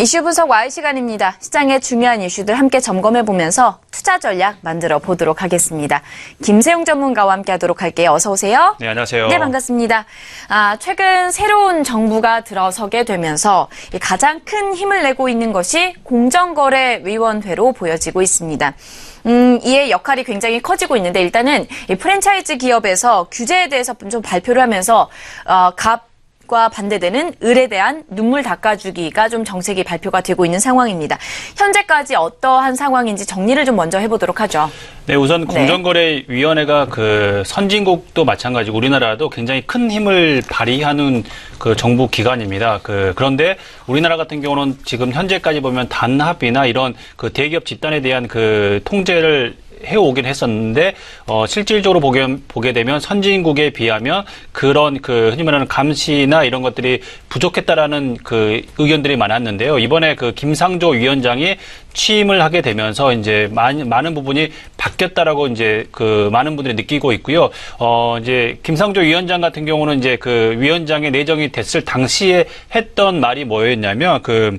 이슈 분석 Y 시간입니다. 시장의 중요한 이슈들 함께 점검해 보면서 투자 전략 만들어 보도록 하겠습니다. 김세용 전문가와 함께 하도록 할게요. 어서 오세요. 네, 안녕하세요. 네, 반갑습니다. 아, 최근 새로운 정부가 들어서게 되면서 이 가장 큰 힘을 내고 있는 것이 공정거래위원회로 보여지고 있습니다. 음, 이의 역할이 굉장히 커지고 있는데 일단은 이 프랜차이즈 기업에서 규제에 대해서 좀 발표를 하면서 어, 갑 과 반대되는 을에 대한 눈물 닦아주기가 좀 정책이 발표가 되고 있는 상황입니다. 현재까지 어떠한 상황인지 정리를 좀 먼저 해보도록 하죠. 네, 우선 공정거래위원회가 그 선진국도 마찬가지고 우리나라도 굉장히 큰 힘을 발휘하는 그 정부 기관입니다. 그 그런데 우리나라 같은 경우는 지금 현재까지 보면 단합이나 이런 그 대기업 집단에 대한 그 통제를 해오긴 했었는데 어 실질적으로 보게 보게 되면 선진국에 비하면 그런 그 흔히 말하는 감시나 이런 것들이 부족했다라는 그 의견들이 많았는데요. 이번에 그 김상조 위원장이 취임을 하게 되면서 이제 많은 많은 부분이 바뀌었다라고 이제 그 많은 분들이 느끼고 있고요. 어 이제 김상조 위원장 같은 경우는 이제 그 위원장의 내정이 됐을 당시에 했던 말이 뭐였냐면 그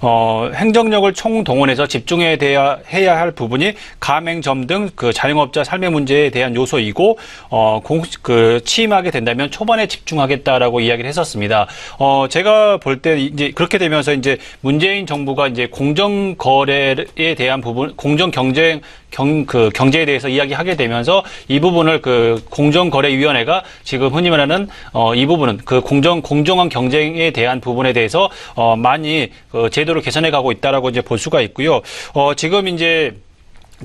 어, 행정력을 총동원해서 집중해야 돼야, 해야 할 부분이 가맹점 등 그 자영업자 삶의 문제에 대한 요소이고 어, 공, 그 취임하게 된다면 초반에 집중하겠다라고 이야기를 했었습니다. 어, 제가 볼 때 이제 그렇게 되면서 이제 문재인 정부가 이제 공정 거래 에 대한 부분, 공정 경쟁 경, 그 경제에 대해서 이야기하게 되면서 이 부분을 그 공정거래위원회가 지금 흔히 말하는 어, 이 부분은 그 공정 공정한 경쟁에 대한 부분에 대해서 어, 많이 그 제도를 개선해 가고 있다라고 이제 볼 수가 있고요. 어, 지금 이제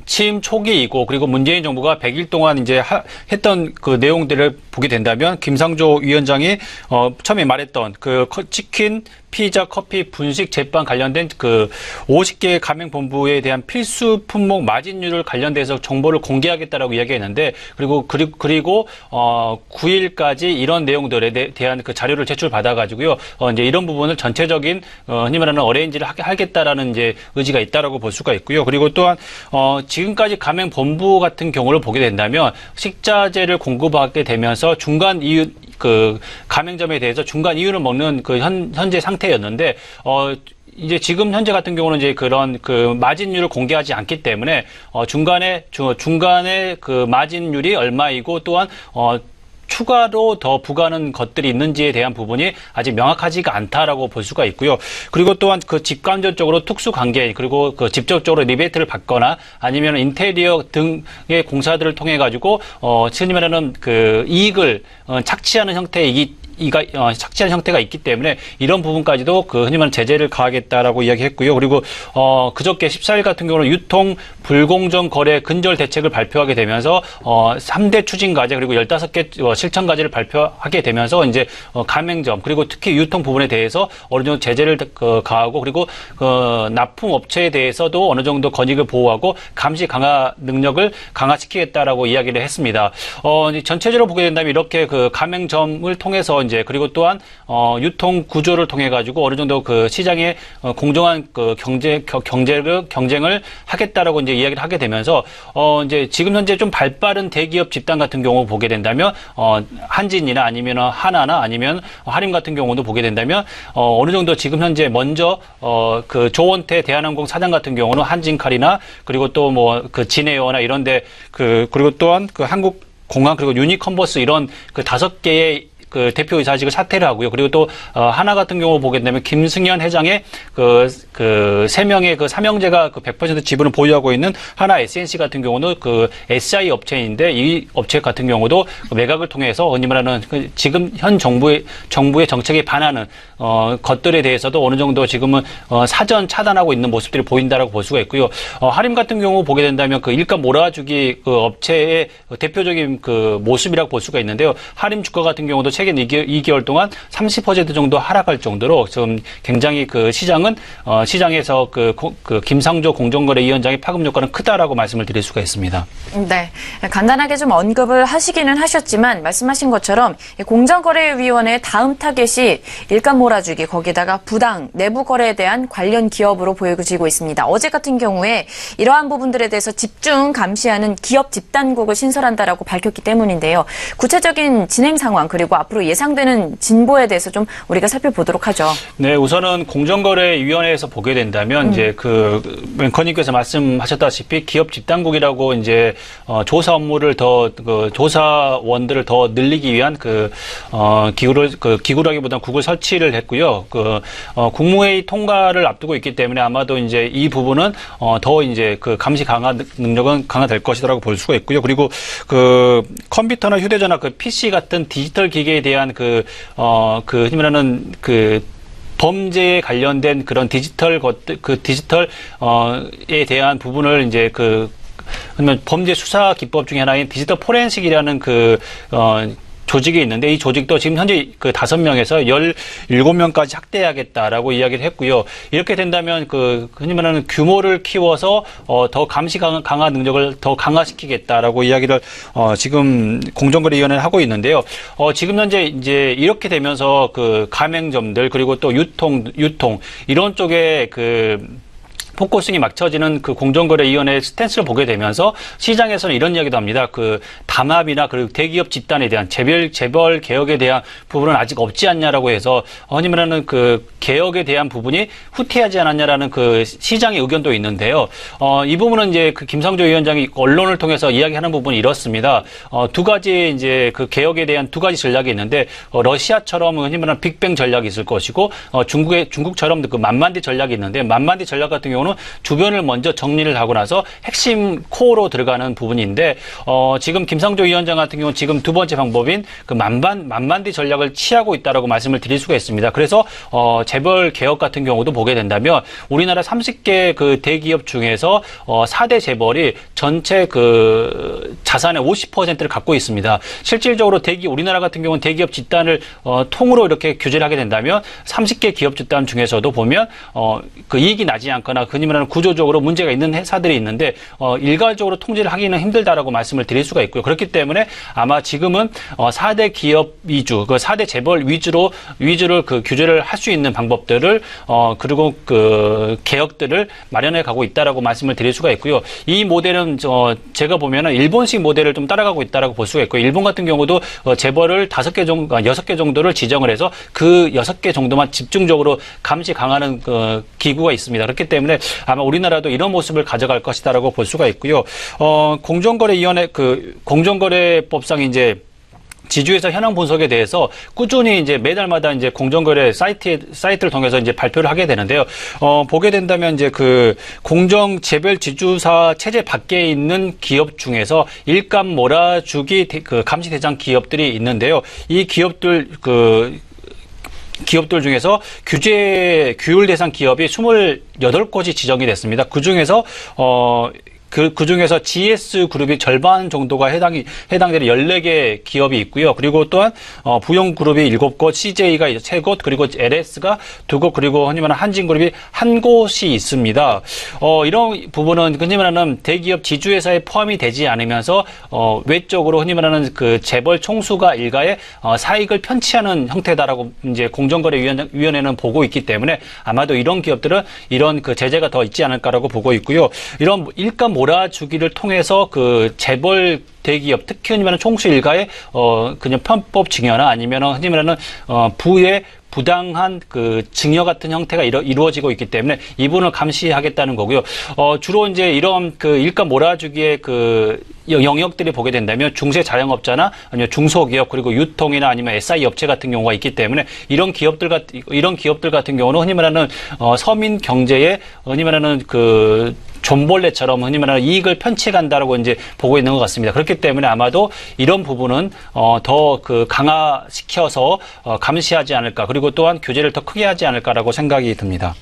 취임 초기이고 그리고 문재인 정부가 100일 동안 이제 하, 했던 그 내용들을 보게 된다면 김상조 위원장이 어 처음에 말했던 그 치킨 피자, 커피, 분식, 제빵 관련된 그 50개 가맹본부에 대한 필수 품목 마진율을 관련돼서 정보를 공개하겠다라고 이야기했는데 그리고 그리고 그리고 어 9일까지 이런 내용들에 대, 대한 그 자료를 제출 받아 가지고요. 어 이제 이런 부분을 전체적인 어 흔히 말하는 어레인지를 하겠다라는 이제 의지가 있다라고 볼 수가 있고요. 그리고 또한 어 지금까지 가맹본부 같은 경우를 보게 된다면 식자재를 공급하게 되면서 중간 이유 그 가맹점에 대해서 중간 이유를 먹는 그 현, 현재 상태였는데 어 이제 지금 현재 같은 경우는 이제 그런 그 마진율을 공개하지 않기 때문에 어 중간에 주, 중간에 그 마진율이 얼마이고 또한 어 추가로 더 부과하는 것들이 있는지에 대한 부분이 아직 명확하지가 않다라고 볼 수가 있고요. 그리고 또한 그 직간접적으로 특수 관계 그리고 그 직접적으로 리베이트를 받거나 아니면 인테리어 등의 공사들을 통해 가지고 어 흔히 말하는 그 이익을 어, 착취하는 형태의 이 이가 어, 착취한 형태가 있기 때문에 이런 부분까지도 그 흔히 말하는 제재를 가하겠다라고 이야기했고요. 그리고 어 그저께 14일 같은 경우는 유통 불공정 거래 근절 대책을 발표하게 되면서 어 3대 추진 과제 그리고 15개 어, 실천 과제를 발표하게 되면서 이제 어, 가맹점 그리고 특히 유통 부분에 대해서 어느 정도 제재를 그, 가하고 그리고 그 납품 업체에 대해서도 어느 정도 권익을 보호하고 감시 강화 능력을 강화시키겠다라고 이야기를 했습니다. 어 전체적으로 보게 된다면 이렇게 그 가맹점을 통해서 이제 그리고 또한 어 유통 구조를 통해 가지고 어느 정도 그 시장에 어, 공정한 그 경제 경제를 경쟁을 하겠다라고 이제 이야기를 하게 되면서 어 이제 지금 현재 좀 발빠른 대기업 집단 같은 경우 보게 된다면 어 한진이나 아니면 하나나 아니면 하림 같은 경우도 보게 된다면 어 어느 정도 지금 현재 먼저 어 그 조원태 대한항공 사장 같은 경우는 한진칼이나 그리고 또 뭐 그 진에어나 이런데 그 그리고 또한 그 한국 공항 그리고 유니컨버스 이런 그 다섯 개의 그 대표이사직을 사퇴를 하고요. 그리고 또 어, 하나 같은 경우 보게 되면 김승현 회장의 그그세 명의 그 삼형제가 그 100% 지분을 보유하고 있는 하나 SNC 같은 경우는 그 SI 업체인데 이 업체 같은 경우도 그 매각을 통해서 흔히 말하는 그 지금 현 정부의 정부의 정책에 반하는 어 것들에 대해서도 어느 정도 지금은 어 사전 차단하고 있는 모습들이 보인다라고 볼 수가 있고요. 어 하림 같은 경우 보게 된다면 그 일감 몰아주기 그 업체의 대표적인 그 모습이라고 볼 수가 있는데요. 하림 주가 같은 경우도 최근 2개월, 2개 월 동안 30% 정도 하락할 정도로 지금 굉장히 그 시장은 어, 시장에서 그, 그 김상조 공정거래위원장의 파급 효과는 크다라고 말씀을 드릴 수가 있습니다. 네, 간단하게 좀 언급을 하시기는 하셨지만 말씀하신 것처럼 공정거래위원회 다음 타겟이 일감 몰 아주기 거기다가 부당 내부 거래에 대한 관련 기업으로 보여지고 있습니다. 어제 같은 경우에 이러한 부분들에 대해서 집중 감시하는 기업 집단국을 신설한다라고 밝혔기 때문인데요. 구체적인 진행 상황 그리고 앞으로 예상되는 진보에 대해서 좀 우리가 살펴보도록 하죠. 네, 우선은 공정거래위원회에서 보게 된다면 이제 그 앵커님께서 말씀하셨다시피 기업 집단국이라고 이제 어, 조사 업무를 더 그 조사원들을 더 늘리기 위한 그 어, 기구를 그 기구라기보다는 국을 설치를 했고요. 그 어, 국무회의 통과를 앞두고 있기 때문에 아마도 이제 이 부분은 어, 더 이제 그 감시 강화 능- 능력은 강화될 것이라고 볼 수가 있고요. 그리고 그 컴퓨터나 휴대전화 그 PC 같은 디지털 기기에 대한 그 어, 그 말하는 그 범죄에 관련된 그런 디지털 것들, 그 디지털, 어에 대한 부분을 이제 그, 그러면 범죄 수사 기법 중에 하나인 디지털 포렌식이라는 그, 어, 조직이 있는데 이 조직도 지금 현재 그 다섯 명에서 열일곱 명까지 확대하겠다라고 이야기를 했고요. 이렇게 된다면 그 흔히 말하는 규모를 키워서 어, 더 감시 강화, 강화 능력을 더 강화시키겠다라고 이야기를 어, 지금 공정거래위원회는 하고 있는데요. 어, 지금 현재 이제 이렇게 되면서 그 가맹점들 그리고 또 유통 유통 이런 쪽에 그 포커싱이 맞춰지는 그 공정거래위원회의 스탠스를 보게 되면서 시장에서는 이런 이야기도 합니다. 그 담합이나 그리고 대기업 집단에 대한 재별 재벌 개혁에 대한 부분은 아직 없지 않냐라고 해서 아니면은 그 개혁에 대한 부분이 후퇴하지 않았냐라는 그 시장의 의견도 있는데요. 어, 이 부분은 이제 그 김상조 위원장이 언론을 통해서 이야기하는 부분이 이렇습니다. 어, 두 가지 이제 그 개혁에 대한 두 가지 전략이 있는데 어, 러시아처럼 흔히 말하는 빅뱅 전략이 있을 것이고 어, 중국의 중국처럼 그 만만디 전략이 있는데 만만디 전략 같은 경우는 주변을 먼저 정리를 하고 나서 핵심 코어로 들어가는 부분인데 어, 지금 김상조 위원장 같은 경우는 지금 두 번째 방법인 그 만반 만만디 전략을 취하고 있다라고 말씀을 드릴 수가 있습니다. 그래서 어, 재벌 개혁 같은 경우도 보게 된다면 우리나라 30개 그 대기업 중에서 어, 4대 재벌이 전체 그 자산의 50%를 갖고 있습니다. 실질적으로 대기 우리나라 같은 경우는 대기업 집단을 어, 통으로 이렇게 규제를 하게 된다면 30개 기업 집단 중에서도 보면 어, 그 이익이 나지 않거나 흔히 말하는 구조적으로 문제가 있는 회사들이 있는데 어, 일괄적으로 통제를 하기는 힘들다라고 말씀을 드릴 수가 있고요. 그렇기 때문에 아마 지금은 어, 4대 기업 위주, 그 4대 재벌 위주로 위주를 그 규제를 할 수 있는 방법들을 어, 그리고 그 개혁들을 마련해 가고 있다라고 말씀을 드릴 수가 있고요. 이 모델은 저 제가 보면은 일본식 모델을 좀 따라가고 있다라고 볼 수가 있고요. 일본 같은 경우도 어, 재벌을 다섯 개 정도, 아, 여섯 개 정도를 지정을 해서 그 여섯 개 정도만 집중적으로 감시 강화하는 그 기구가 있습니다. 그렇기 때문에 아마 우리나라도 이런 모습을 가져갈 것이다라고 볼 수가 있고요. 어, 공정거래위원회 그 공정거래법상 이제 지주회사 현황 분석에 대해서 꾸준히 이제 매달마다 이제 공정거래 사이트 사이트를 통해서 이제 발표를 하게 되는데요. 어, 보게 된다면 이제 그 공정 재별 지주사 체제 밖에 있는 기업 중에서 일감 몰아주기 대- 그 감시 대상 기업들이 있는데요. 이 기업들 그 기업들 중에서 규제 규율 대상 기업이 28곳이 지정이 됐습니다. 그 중에서 어 그, 그 중에서 GS 그룹이 절반 정도가 해당이, 해당되는 14개 기업이 있고요. 그리고 또한, 어, 부영 그룹이 7곳, CJ가 3곳, 그리고 LS가 2곳, 그리고 흔히 말하는 한진 그룹이 한 곳이 있습니다. 어, 이런 부분은 흔히 말하는 대기업 지주회사에 포함이 되지 않으면서, 어, 외적으로 흔히 말하는 그 재벌 총수가 일가의 어, 사익을 편취하는 형태다라고 이제 공정거래위원회는 보고 있기 때문에 아마도 이런 기업들은 이런 그 제재가 더 있지 않을까라고 보고 있고요. 이런 일감 몰아주기를 통해서 그 재벌 대기업 특히 말하는 총수 일가의 어 그냥 편법 증여나 아니면 흔히 말하는 어 부의 부당한 그 증여 같은 형태가 이루, 이루어지고 있기 때문에 이 부분을 감시하겠다는 거고요. 어 주로 이제 이런 그 일감 몰아주기의 그 여- 영역들이 보게 된다면 중세 자영업자나 아니면 중소기업 그리고 유통이나 아니면 SI 업체 같은 경우가 있기 때문에 이런 기업들 같 이런 기업들 같은 경우는 흔히 말하는 어 서민 경제에 흔히 말하는 그 존벌레처럼 흔히 말하는 이익을 편취간다라고 이제 보고 있는 것 같습니다. 그렇기 때문에 아마도 이런 부분은 어, 더 그 강화시켜서 어, 감시하지 않을까 그리고 또한 규제를 더 크게 하지 않을까라고 생각이 듭니다.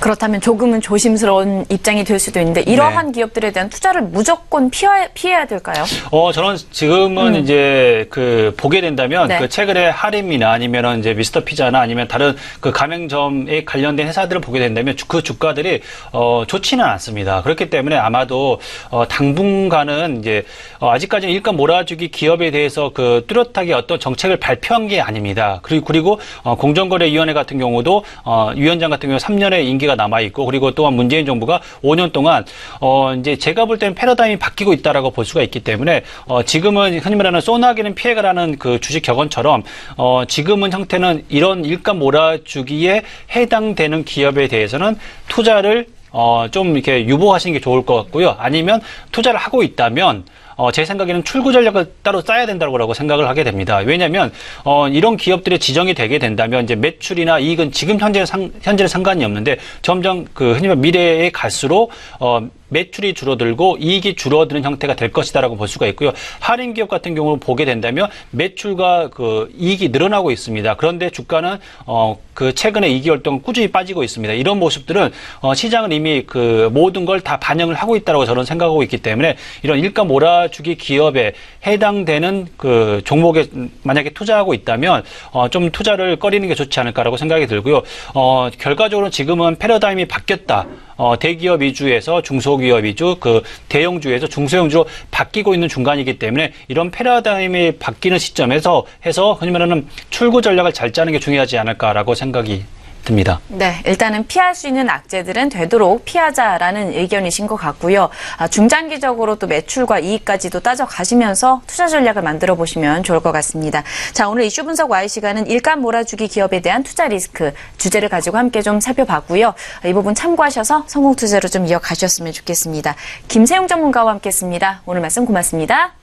그렇다면 조금은 조심스러운 입장이 될 수도 있는데 이러한 기업들에 대한 투자를 무조건 피해, 피해야 될까요? 어, 저는 지금은 이제 그 보게 된다면 네. 그 최근에 하림이나 아니면은 이제 미스터 피자나 아니면 다른 그 가맹점에 관련된 회사들을 보게 된다면 주- 그 주가들이 어, 좋지는 않습니다. 그렇기 때문에 아마도 어, 당분간은 이제 어, 아직까지는 일감 몰아주기 기업에 대해서 그 뚜렷하게 어떤 정책을 발표한 게 아닙니다. 그리고 그리고 어, 공정거래위원회 같은 경우도 어, 위원장 같은 경우 3년의 임기 가 남아 있고 그리고 또한 문재인 정부가 5년 동안 어, 이제 제가 볼 때는 패러다임이 바뀌고 있다라고 볼 수가 있기 때문에 어, 지금은 흔히 말하는 쏘나기는 피해가라는 그 주식 격언처럼 어, 지금은 형태는 이런 일감 몰아주기에 해당되는 기업에 대해서는 투자를 어, 좀 이렇게 유보하시는 게 좋을 것 같고요. 아니면 투자를 하고 있다면 어, 제 생각에는 출구 전략을 따로 짜야 된다고 생각을 하게 됩니다. 왜냐하면 어, 이런 기업들의 지정이 되게 된다면 이제 매출이나 이익은 지금 현재 상, 현재는 상관이 없는데 점점 그 흔히 말 미래에 갈수록 어, 매출이 줄어들고 이익이 줄어드는 형태가 될 것이다라고 볼 수가 있고요. 할인 기업 같은 경우를 보게 된다면 매출과 그 이익이 늘어나고 있습니다. 그런데 주가는 어, 그 최근에 2개월 동안 꾸준히 빠지고 있습니다. 이런 모습들은 어, 시장은 이미 그 모든 걸 다 반영을 하고 있다고 저는 생각하고 있기 때문에 이런 일가 몰아 주기 기업에 해당되는 그 종목에 만약에 투자하고 있다면 어, 좀 투자를 꺼리는 게 좋지 않을까라고 생각이 들고요. 어, 결과적으로 지금은 패러다임이 바뀌었다. 어, 대기업 위주에서 중소기업 위주, 그 대형주에서 중소형주로 바뀌고 있는 중간이기 때문에 이런 패러다임이 바뀌는 시점에서 해서 흔히 말하는 출구 전략을 잘 짜는 게 중요하지 않을까라고 생각이 듭니다. 네, 일단은 피할 수 있는 악재들은 되도록 피하자라는 의견이신 것 같고요. 아, 중장기적으로 또 매출과 이익까지도 따져가시면서 투자 전략을 만들어 보시면 좋을 것 같습니다. 자, 오늘 이슈 분석 Y 시간은 일감 몰아주기 기업에 대한 투자 리스크 주제를 가지고 함께 좀 살펴봤고요. 이 부분 참고하셔서 성공 투자로 좀 이어가셨으면 좋겠습니다. 김세용 전문가와 함께했습니다. 오늘 말씀 고맙습니다.